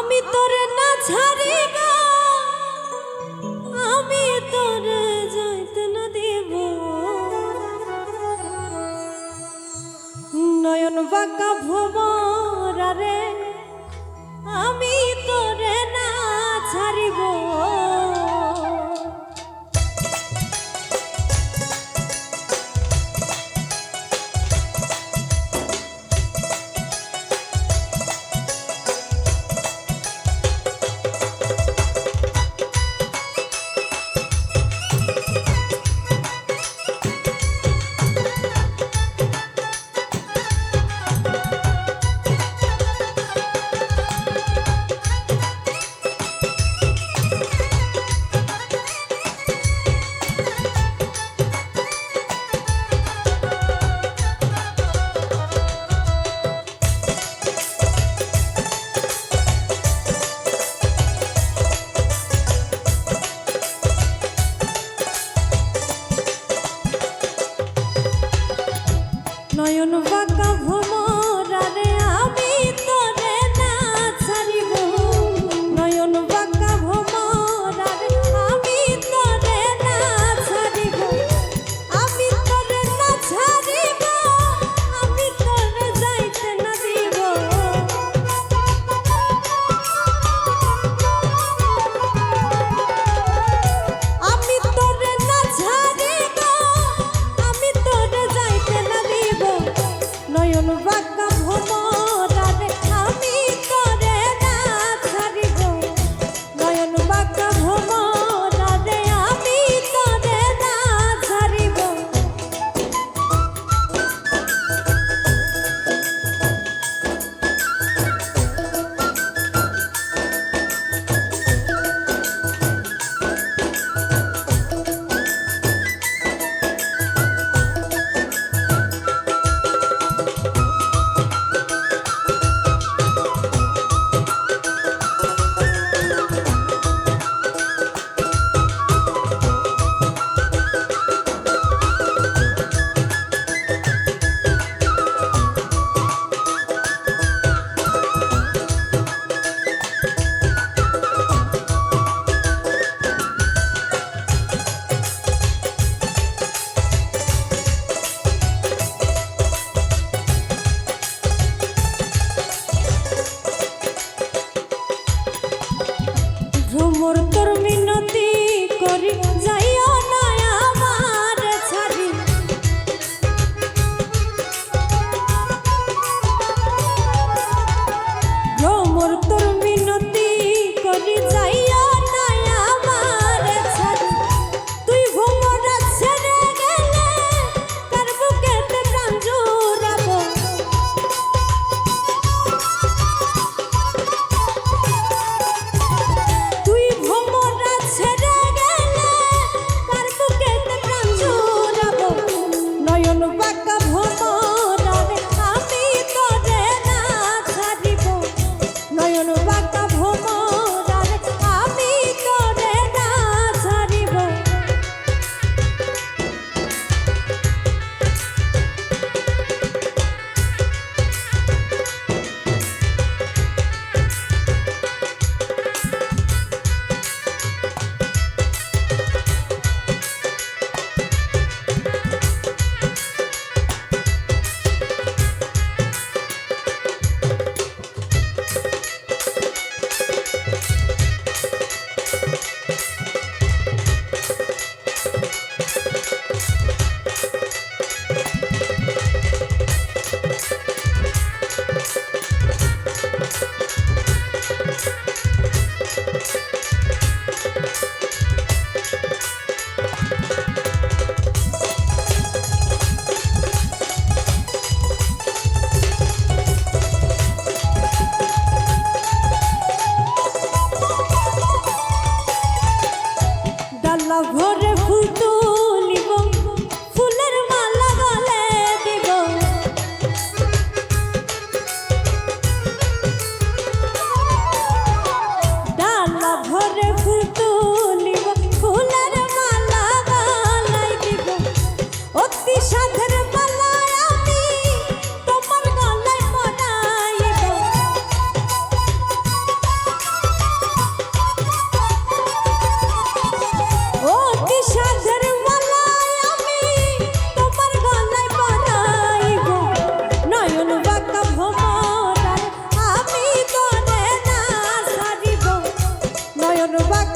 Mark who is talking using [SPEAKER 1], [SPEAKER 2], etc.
[SPEAKER 1] আমি তোর না ছাড়িব আমি তোর যাইতে না দেব নয়ন বাঁকা ভোমরা রে। Ai, eu não vou. no back.